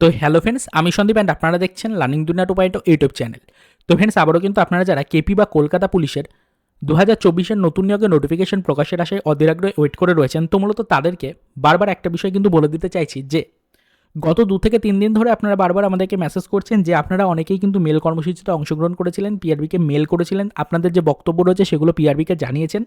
তো hello friends আমি Sandeep and আপনারা দেখছেন learning Duniya two point YouTube channel তো ফ্রেন্ডস আবারও কিন্তু আপনারা যারা কেপি বা কলকাতা পুলিশের দু হাজার চব্বিশের নতুন নিয়োগের নোটিফিকেশন প্রকাশের আশায় অধীরাগ্রহে ওয়েট করে রয়েছেন, তো মূলত তাদেরকে বারবার একটা বিষয় কিন্তু বলে দিতে চাইছি যে, গত দু থেকে তিন দিন ধরে আপনারা বারবার আমাদেরকে মেসেজ করছেন যে আপনারা অনেকেই কিন্তু মেল কর্মসূচিতে অংশগ্রহণ করেছিলেন পিআরবিকে মেল করেছিলেন। আপনাদের যে বক্তব্য রয়েছে সেগুলো পিআরবিকে জানিয়েছেন।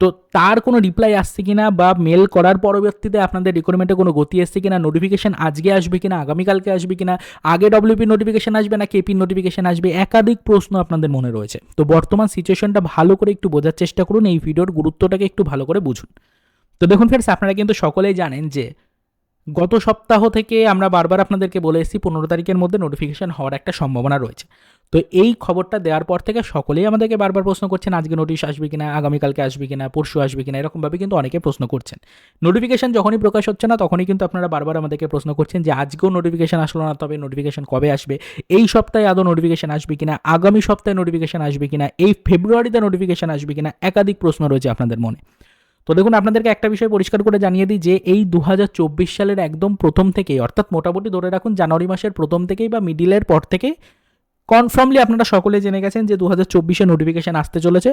তো তার কোনো রিপ্লাই আসছে কিনা বা মেল করার পরবর্তীতে আপনাদের রিকোয়ারমেন্টে কোনো গতি এসছে কিনা নোটিফিকেশান আজকে আসবে কিনা, আগামীকালকে আসবে কিনা, আগে ডব্লিউপি নোটিফিকেশান আসবে না কেপি নোটিফিকেশান আসবে, একাধিক প্রশ্ন আপনাদের মনে রয়েছে। তো বর্তমান সিচুয়েশনটা ভালো করে একটু বোঝার চেষ্টা করুন, এই ভিডিওর গুরুত্বটাকে একটু ভালো করে বুঝুন। তো দেখুন ফ্রেন্ডস আপনারা কিন্তু সকলেই জানেন যে গত সপ্তাহ থেকে আমরা বারবার আপনাদেরকে বলে এসেছি, পনেরো তারিখের মধ্যে নোটিফিকেশান হওয়ার একটা সম্ভাবনা রয়েছে। তো এই খবরটা দেওয়ার পর থেকে সকলেই আমাদেরকে বারবার প্রশ্ন করছেন, আজকে নোটিশ আসবে কিনা, আগামীকালকে আসবে কিনা, পরশু আসবে কিনা, এরকমভাবে কিন্তু অনেকে প্রশ্ন করছেন। নোটিফিকেশন যখনই প্রকাশ হচ্ছে না, তখনই কিন্তু আপনারা বারবার আমাদেরকে প্রশ্ন করছেন যে আজকেও নোটিফিকেশান আসলো না, তবে নোটিফিকেশান কবে আসবে, এই সপ্তাহে আদৌ নোটিফিকেশান আসবে কিনা, আগামী সপ্তাহে নোটিফিকেশন আসবে কিনা, এই ফেব্রুয়ারিতে নোটিফিকেশান আসবে কিনা, একাধিক প্রশ্ন রয়েছে আপনাদের মনে। তো দেখুন, আপনাদেরকে একটা বিষয় পরিষ্কার করে জানিয়ে দিই যে এই দু হাজার চব্বিশ সালের একদম প্রথম থেকেই, অর্থাৎ মোটামুটি ধরে রাখুন জানুয়ারি মাসের প্রথম থেকেই বা মিডিলের পর থেকেই কনফার্মলি আপনারা সকলে জেনে গেছেন যে দু হাজার চব্বিশে নোটিফিকেশান আসতে চলেছে।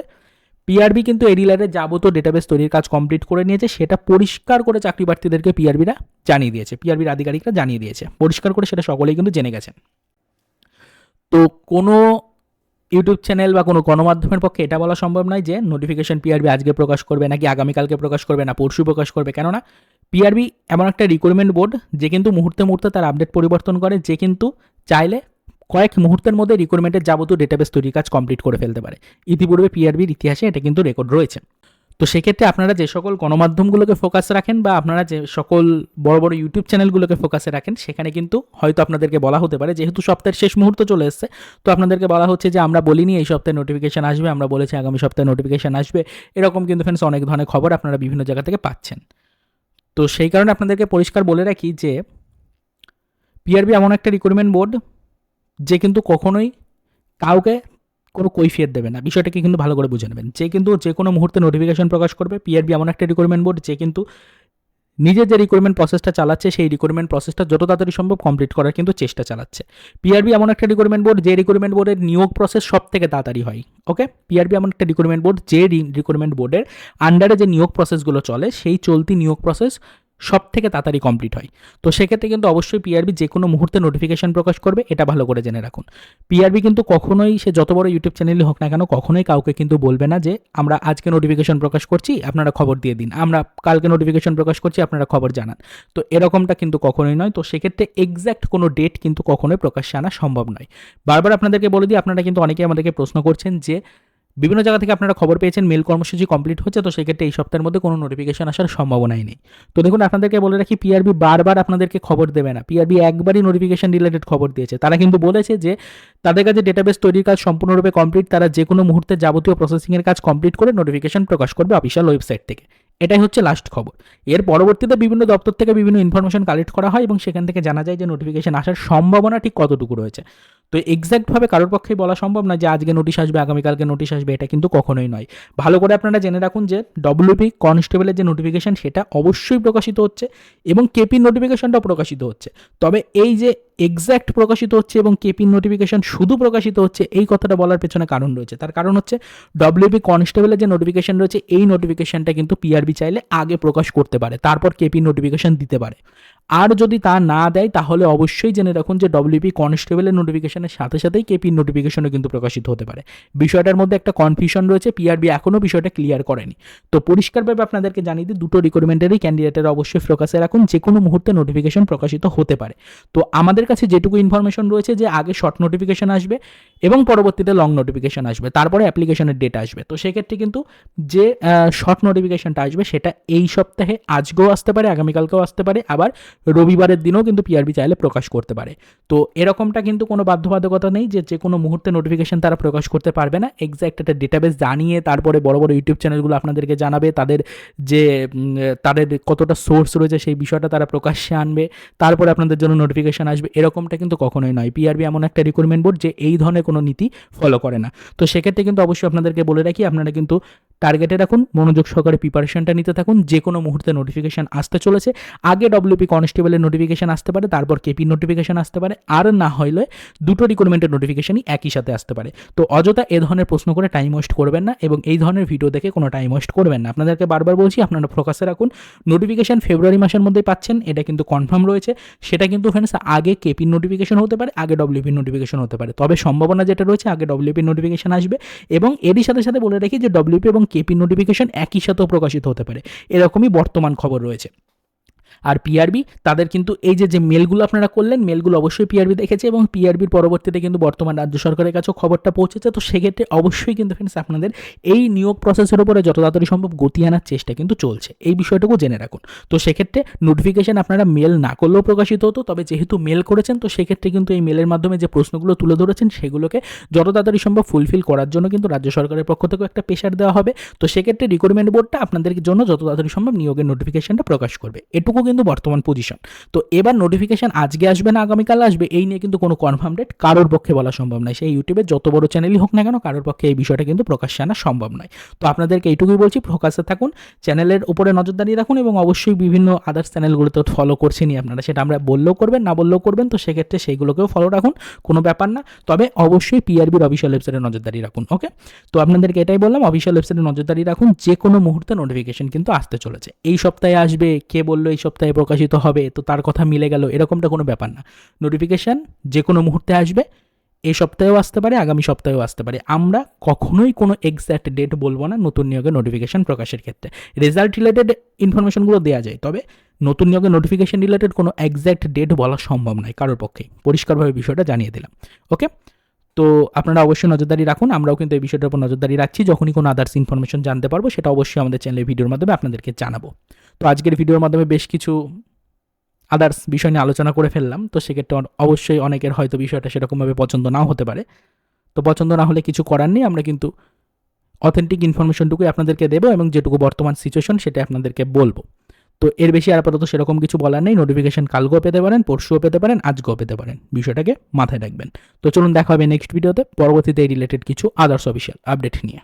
পিআরবি কিন্তু এরিলারের যাবতীয় ডেটাবেস তৈরির কাজ কমপ্লিট করে নিয়েছে, সেটা পরিষ্কার করে চাকরি প্রার্থীদেরকে পিআরবিরা জানিয়ে দিয়েছে। পিআরবির আধিকারিকরা জানিয়ে দিয়েছে। পরিষ্কার করে সেটা সকলেই কিন্তু জেনে গেছেন। তো কোনো ইউটিউব চ্যানেল বা কোনো গণমাধ্যমের পক্ষে এটা বলা সম্ভব নয় যে নোটিফিকেশন পিআরবি আজকে প্রকাশ করবে নাকি আগামীকালকে প্রকাশ করবে না, পরশু প্রকাশ করবে। কেননা পিআরবি এমন একটা রিক্রুটমেন্ট বোর্ড যে কিন্তু মুহূর্তে মুহূর্তে তার আপডেট পরিবর্তন করে, যে কিন্তু চাইলে কয়েক মুহূর্তের মধ্যে রিক্রুটমেন্টের যাবতীয় ডেটাবেস তৈরি কাজ কমপ্লিট করে ফেলতে পারে। ইতিপূর্বে পিআরবির ইতিহাসে এটা কিন্তু রেকর্ড রয়েছে। তো সেক্ষেত্রে আপনারা যে সকল গণমাধ্যমগুলোকে ফোকাস রাখেন বা আপনারা যে সকল বড় বড় ইউটিউব চ্যানেলগুলোকে ফোকাসে রাখেন, সেখানে কিন্তু হয়তো আপনাদেরকে বলা হতে পারে, যেহেতু সপ্তাহের শেষ মুহূর্ত চলে এসছে, তো আপনাদেরকে বলা হচ্ছে যে আমরা বলিনি এই সপ্তাহে নোটিফিকেশান আসবে, আমরা বলেছি আগামী সপ্তাহে নোটিফিকেশান আসবে। এরকম কিন্তু ফ্রেন্ডস অনেক ধরনের খবর আপনারা বিভিন্ন জায়গা থেকে পাচ্ছেন। তো সেই কারণে আপনাদেরকে পরিষ্কার বলে রাখি যে পিআরবি এমন একটা রিক্রুটমেন্ট বোর্ড যে কিন্তু কখনোই কাউকে কোনো কৈফিয়ত দেবে না। বিষয়টাকে কিন্তু ভালো করে বুঝে নেবেন। যে কিন্তু যে কোনো মুহূর্তে নোটিফিকেশন প্রকাশ করবে পিআরবি এমন একটা রিক্রুটমেন্ট বোর্ড যে কিন্তু নিজের যে রিক্রুটমেন্ট প্রসেসটা চালাচ্ছে, সেই রিক্রুটমেন্ট প্রসেসটা যত তাড়াতাড়ি সম্ভব কমপ্লিট করার কিন্তু চেষ্টা চালাচ্ছে। পিআরবি এমন একটা রিক্রুটমেন্ট বোর্ড যে রিক্রুটমেন্ট বোর্ডের নিয়োগ প্রসেস সব থেকে তাড়াতাড়ি হয়। ওকে পিআরবি এমন একটা রিক্রুটমেন্ট বোর্ড যে রিক্রুটমেন্ট বোর্ডের আন্ডারে যে নিয়োগ প্রসেসগুলো চলে, সেই চলতি নিয়োগ প্রসেস সব থেকে তাড়াতাড়ি কমপ্লিট হয়। তো সেক্ষেত্রে কিন্তু অবশ্যই পিআরবি যে কোনো মুহূর্তে নোটিফিকেশন প্রকাশ করবে, এটা ভালো করে জেনে রাখুন। পিআরবি কিন্তু কখনোই, সে যত বড় ইউটিউব চ্যানেলই হোক না কেন, কখনোই কাউকে কিন্তু বলবে না যে, আমরা আজকে নোটিফিকেশন প্রকাশ করছি, আপনারা খবর দিয়ে দিন। আমরা কালকে নোটিফিকেশন প্রকাশ করছি, আপনারা খবর জানান। তো এরকমটা কিন্তু কখনোই নয়। তো সেক্ষেত্রে এক্স্যাক্ট কোনো ডেট কিন্তু কখনোই প্রকাশ্যে আনা সম্ভব নয়। বারবার আপনাদেরকে বলে দিই, আপনারা কিন্তু অনেকেই আমাদেরকে প্রশ্ন করছেন যে বিভিন্ন জায়গা থেকে আপনারা খবর পেয়েছেন মেল কর্মসূচি কমপ্লিট হচ্ছে, তো সেক্ষেত্রে এই সপ্তাহের মধ্যে কোনো নোটিফিকেশন আসার সম্ভাবনাই নেই। তো দেখুন, আপনাদেরকে বলে রাখি পিআরবি বারবার আপনাদেরকে খবর দেবে না। পিআরবি একবারই নোটিফিকেশন রিলেটেড খবর দিয়েছে। তারা কিন্তু বলেছে যে, তাদের কাছে ডেটাবেস তৈরির কাজ সম্পূর্ণরূপে কমপ্লিট তারা যে কোনো মুহূর্তে যাবতীয় প্রসেসিংয়ের কাজ কমপ্লিট করে নোটিফিকেশন প্রকাশ করবে অফিসিয়াল ওয়েবসাইট থেকে। এটাই হচ্ছে লাস্ট খবর। এর পরবর্তীতে বিভিন্ন দপ্তর থেকে বিভিন্ন ইনফরমেশন কালেক্ট করা হয় এবং সেখান থেকে জানা যায় যে নোটিফিকেশন আসার সম্ভাবনা ঠিক কতটুকু রয়েছে। তো এক্স্যাক্টভাবে কারোর পক্ষেই বলা সম্ভব না যে আজকে নোটিশ আসবে, আগামীকালকে নোটিশ আসবে, এটা কিন্তু কখনোই নয়। ভালো করে আপনারা জেনে রাখুন যে ডব্লিউপি কনস্টেবলের যে নোটিফিকেশন সেটা অবশ্যই প্রকাশিত হচ্ছে এবং কেপির নোটিফিকেশনটাও প্রকাশিত হচ্ছে। তবে এই যে এক্স্যাক্ট প্রকাশিত হচ্ছে এবং কেপির নোটিফিকেশন শুধু প্রকাশিত হচ্ছে, এই কথাটা বলার পেছনে কারণ রয়েছে। তার কারণ হচ্ছে ডব্লিউপি কনস্টেবলের যে নোটিফিকেশান রয়েছে, এই নোটিফিকেশানটা কিন্তু পিআরবি চাইলে আগে প্রকাশ করতে পারে, তারপর কেপি নোটিফিকেশন দিতে পারে। আর যদি তা না দেয়, তাহলে অবশ্যই জেনে রাখুন যে ডব্লিউপি কনস্টেবলের নোটিফিকেশনের সাথে সাথেই কেপির নোটিফিকেশনও কিন্তু প্রকাশিত হতে পারে। বিষয়টার মধ্যে একটা কনফিউশন রয়েছে পিআরবি এখনও বিষয়টা ক্লিয়ার করেনি। তো পরিষ্কারভাবে আপনাদেরকে জানিয়ে দিই, দুটো রিক্রুটমেন্টেরই ক্যান্ডিডেটের অবশ্যই ফোকাসে রাখুন যে কোনো মুহূর্তে নোটিফিকেশন প্রকাশিত হতে পারে। তো আমাদের কাছে যেটুকু ইনফরমেশন রয়েছে যে আগে শর্ট নোটিফিকেশন আসবে এবং পরবর্তীতে লং নোটিফিকেশন আসবে, তারপরে অ্যাপ্লিকেশনের ডেট আসবে। তো সেক্ষেত্রে কিন্তু যে শর্ট নোটিফিকেশনটা আসবে, সেটা এই সপ্তাহে, আজকেও আসতে পারে, আগামীকালকেও আসতে পারে। আবার রবিবারের দিনও কিন্তু পিআরবি চাইলে প্রকাশ করতে পারে। তো এরকমটা কিন্তু কোনো বাধ্যবাধকতা নেই যে যে কোনো মুহূর্তে নোটিফিকেশন তারা প্রকাশ করতে পারবে না। এক্স্যাক্ট একটা ডেটাবেস জানিয়ে তারপরে বড় বড় ইউটিউব চ্যানেলগুলো আপনাদেরকে জানাবে, তাদের যে তাদের কতটা সোর্স রয়েছে সেই বিষয়টা তারা প্রকাশ্যে আনবে, তারপরে আপনাদের জন্য নোটিফিকেশন আসবে, এরকমটা কিন্তু কখনোই নয়। পিআরবি এমন একটা রিক্রুটমেন্ট বোর্ড যে এই ধরনের কোনো নীতি ফলো করে না। তো সেক্ষেত্রে কিন্তু অবশ্যই আপনাদেরকে বলে রাখি, আপনারা কিন্তু টার্গেটে রাখুন, মনোযোগ সহকারে প্রিপারেশনটা নিতে থাকুন যে কোনো মুহূর্তে নোটিফিকেশান আসতে চলেছে। আগে ডব্লিউপি কনস্টেবলের নোটিফিকেশান আসতে পারে, তারপর কেপি নোটিফিকেশান আসতে পারে, আর না হইলে দুটো রিক্রুটমেন্টের নোটিফিকেশনই একই সাথে আসতে পারে। তো অযথা এ ধরনের প্রশ্ন করে টাইম ওয়েস্ট করবেন না এবং এই ধরনের ভিডিও দেখে কোনো টাইম ওয়েস্ট করবেন না। আপনাদেরকে বারবার বলছি, আপনারা ফোকাসে রাখুন। নোটিফিকেশন ফেব্রুয়ারি মাসের মধ্যেই পাচ্ছেন, এটা কিন্তু কনফার্ম রয়েছে। সেটা কিন্তু ফ্রেন্ডস আগে কেপির নোটিফিকেশন হতে পারে, আগে ডব্লিউপির নোটিফিকেশন হতে পারে। তবে সম্ভাবনা যেটা রয়েছে, আগে ডব্লিউপির নোটিফিকেশন আসবে। এবং এরই সাথে সাথে বলে রাখি যে ডব্লিউপি এবং কেপি নোটিফিকেশন একই সাথেও প্রকাশিত হতে পারে। এরকমই বর্তমান খবর রয়েছে। আর পিআরবি তাদের কিন্তু এই যে যে মেলগুলো আপনারা করলেন মেলগুলো অবশ্যই পিআরবি দেখেছে এবং পিআরবির পরবর্তীতে কিন্তু বর্তমান রাজ্য সরকারের কাছেও খবরটা পৌঁছেছে। তো সেক্ষেত্রে অবশ্যই কিন্তু ফ্রেন্ডস আপনাদের এই নিয়োগ প্রসেসের উপরে যত তাড়াতাড়ি সম্ভব গতি আনার চেষ্টা কিন্তু চলছে। এই বিষয়টুকু জেনে রাখুন। তো সেক্ষেত্রে নোটিফিকেশন আপনারা মেল না করলেও প্রকাশিত হতো, তবে যেহেতু মেল করেছেন, তো সেক্ষেত্রে কিন্তু এই মেলের মাধ্যমে যে প্রশ্নগুলো তুলে ধরেছেন, সেগুলোকে যত তাড়াতাড়ি সম্ভব ফুলফিল করার জন্য কিন্তু রাজ্য সরকারের পক্ষ থেকেও একটা প্রেশার দেওয়া হবে। তো সেক্ষেত্রে রিক্রুটমেন্ট বোর্ডটা আপনাদের জন্য যত তাড়াতাড়ি সম্ভব নিয়োগের নোটিফিকেশনটা প্রকাশ করবে। এটুকু কিন্তু বর্তমান পজিশন তো এবার নোটিফিকেশন আজকে আসবে না, আগামীকাল আসবে, এই নিয়ে কিন্তু কোনো কনফার্ম ডেট কারোর পক্ষে বলা সম্ভব নয়। সেই ইউটিউবে যত বড় চ্যানেলই হোক না কেন, কারোর পক্ষে এই বিষয়টা কিন্তু প্রকাশ্যে আনা সম্ভব নয়। তো আপনাদেরকে এইটুকুই বলছি ফোকাসে থাকুন চ্যানেলের উপরে নজরদারি রাখুন এবং অবশ্যই বিভিন্ন আদার্স চ্যানেলগুলোতে ফলো করছেনই আপনারা। সেটা আমরা বললেও করবেন, না বললেও করবেন, তো সেক্ষেত্রে সেইগুলোকেও ফলো রাখুন, কোনো ব্যাপার না। তবে অবশ্যই পিআরবির অফিসিয়াল ওয়েবসাইটে নজরদারি রাখুন ওকে তো আপনাদেরকে এটাই বললাম অফিসিয়াল ওয়েবসাইটে নজরদারি রাখুন যে কোনো মুহূর্তে নোটিফিকেশন কিন্তু আসতে চলেছে। এই সপ্তাহে আসবে, কে বলল এই সপ্তাহে প্রকাশিত হবে, তো তার কথা মিলে গেল, এরকমটা কোনো ব্যাপার না। নোটিফিকেশান যে কোনো মুহূর্তে আসবে এই সপ্তাহেও আসতে পারে, আগামী সপ্তাহেও আসতে পারে। আমরা কখনোই কোনো এক্স্যাক্ট ডেট বলব না নতুন নিয়োগের নোটিফিকেশান প্রকাশের ক্ষেত্রে। রেজাল্ট রিলেটেড ইনফরমেশনগুলো দেওয়া যায়, তবে নতুন নিয়োগের নোটিফিকেশান রিলেটেড কোনো এক্স্যাক্ট ডেট বলা সম্ভব নয় কারোর পক্ষেই। পরিষ্কারভাবে বিষয়টা জানিয়ে দিলাম ওকে তো আপনারা অবশ্যই নজরদারি রাখুন, আমরাও কিন্তু এই বিষয়টার উপর নজরদারি রাখছি। যখনই কোনো আদার্স ইনফরমেশন জানতে পারব, সেটা অবশ্যই আমাদের চ্যানেলের ভিডিওর মাধ্যমে আপনাদেরকে জানাব। তো আজকের ভিডিওর মাধ্যমে বেশ কিছু আদার্স বিষয় নিয়ে আলোচনা করে ফেললাম। তো সেক্ষেত্রে অবশ্যই অনেকের হয়তো বিষয়টা সেরকমভাবে পছন্দ নাও হতে পারে। তো পছন্দ না হলে কিছু করার নেই। আমরা কিন্তু অথেন্টিক ইনফরমেশনটুকুই আপনাদেরকে দেবো এবং যেটুকু বর্তমান সিচুয়েশন সেটা আপনাদেরকে বলব। তো এর বেশি আর আপাতত সেরকম কিছু বলার নেই। নোটিফিকেশন কালকেও পেতে পারেন, পরশুও পেতে পারেন, আজকেও পেতে পারেন। বিষয়টাকে মাথায় রাখবেন। তো চলুন দেখা হবে নেক্সট ভিডিওতে পরবর্তীতে এই রিলেটেড কিছু আদার্স অফিসিয়াল আপডেট নিয়ে।